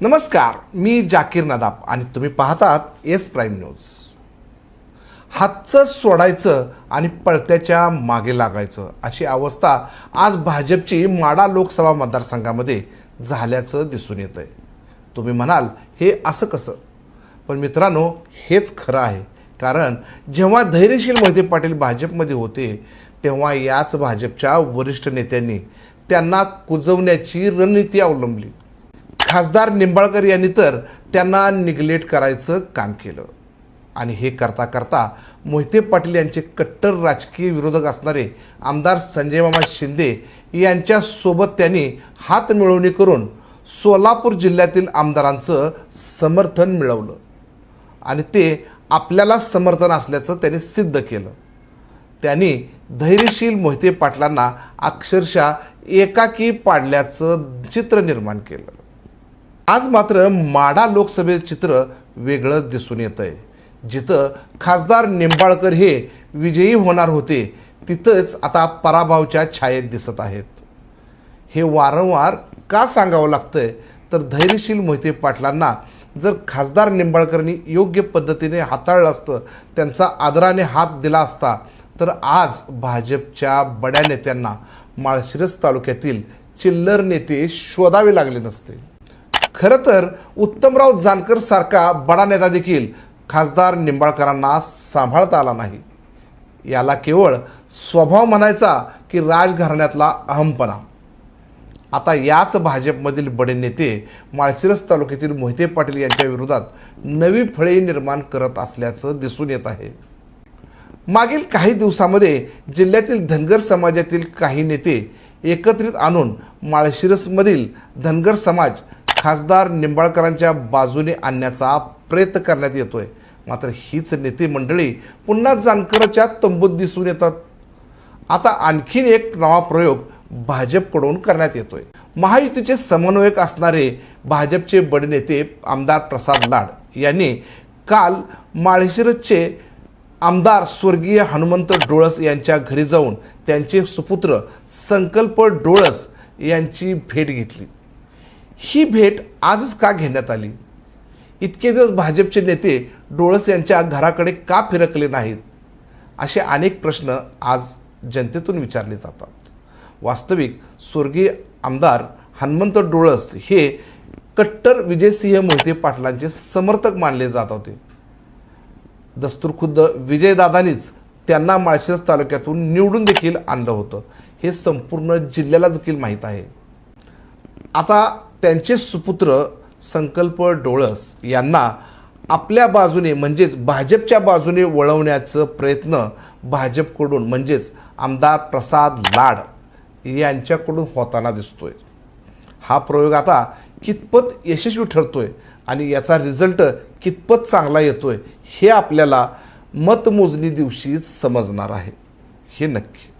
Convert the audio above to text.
नमस्कार मी जाकीर नदाब आणि तुम्ही पाहतात एस प्राईम न्यूज. हातचं सोडायचं आणि पळत्याच्या मागे लागायचं अशी अवस्था आज भाजपची माडा लोकसभा मतदारसंघामध्ये झाल्याचं दिसून येत आहे तुम्ही म्हणाल हे असं कसं? पण मित्रांनो हेच खरं आहे. कारण जेव्हा धैर्यशील मोहिते पाटील भाजपमध्ये होते तेव्हा याच भाजपच्या वरिष्ठ नेत्यांनी त्यांना कुजवण्याची रणनीती अवलंबली. खासदार निंबाळकर यांनी तर त्यांना निग्लेक्ट करायचं काम केलं. आणि हे करता करता मोहिते पाटील यांचे कट्टर राजकीय विरोधक असणारे आमदार संजय मामा शिंदे यांच्यासोबत त्यांनी हात मिळवणी करून सोलापूर जिल्ह्यातील आमदारांचं समर्थन मिळवलं. आणि ते आपल्याला समर्थन असल्याचं त्यांनी सिद्ध केलं. त्यांनी धैर्यशील मोहिते पाटलांना अक्षरशः एकाकी पाडल्याचं चित्र निर्माण केलं. आज मात्र माडा लोकसभेत चित्र वेगळं दिसून येत आहे जिथं खासदार निंबाळकर हे विजयी होणार होते तिथंच आता पराभवाच्या छायेत दिसत आहेत. हे वारंवार का सांगावं लागतंय? तर धैर्यशील मोहिते पाटलांना जर खासदार निंबाळकरनी योग्य पद्धतीने हाताळलं असतं त्यांचा आदराने हात दिला असता तर आज भाजपच्या बड्या नेत्यांना माळशिरस तालुक्यातील चिल्लर नेते शोधावे लागले नसते. खरं तर उत्तमराव जानकर सारखा बडा नेता देखील खासदार निंबाळकरांना सांभाळता आला नाही. याला केवळ स्वभाव म्हणायचा की राजघराण्यातला अहमपणा. आता याच भाजपमधील बडे नेते माळशिरस तालुक्यातील मोहिते पाटील यांच्या विरोधात नवी फळे निर्माण करत असल्याचं दिसून येत आहे. मागील काही दिवसामध्ये जिल्ह्यातील धनगर समाजातील काही नेते एकत्रित आणून माळशिरसमधील धनगर समाज खासदार निंबाळकरांच्या बाजूने आणण्याचा प्रयत्न करण्यात येतोय. मात्र हीच नेते मंडळी पुन्हा जानकरांच्या तंबूत दिसून येतात. आता आणखीन एक नवा प्रयोग भाजपकडून करण्यात येतोय. महायुतीचे समन्वयक असणारे भाजपचे बडे नेते आमदार प्रसाद लाड यांनी काल माळशिरसचे आमदार स्वर्गीय हनुमंत डोळस यांच्या घरी जाऊन त्यांचे सुपुत्र संकल्प डोळस यांची भेट घेतली. ही भेट आजच का घेण्यात आली? इतके दिवस भाजपचे नेते डोळस यांच्या घराकडे का फिरकले नाहीत? असे अनेक प्रश्न आज जनतेतून विचारले जातात. वास्तविक स्वर्गीय आमदार हनुमंत डोळस हे कट्टर विजयसिंह मोहिते पाटलांचे समर्थक मानले जात होते. दस्तूरखुद्द विजयदादांनीच त्यांना माळशिरस तालुक्यातून निवडून देखील आणलं होतं. हे संपूर्ण जिल्ह्याला देखील माहीत आहे. आता त्यांचे सुपुत्र संकल्प डोळस यांना आपल्या बाजूने म्हणजेच भाजपच्या बाजूने वळवण्याचं प्रयत्न भाजपकडून म्हणजेच आमदार प्रसाद लाड यांच्याकडून होताना दिसतोय. हा प्रयोग आता कितपत यशस्वी ठरतोय आणि याचा रिझल्ट कितपत चांगला येतोय हे आपल्याला मतमोजणी दिवशी समजणार आहे. हे नक्की.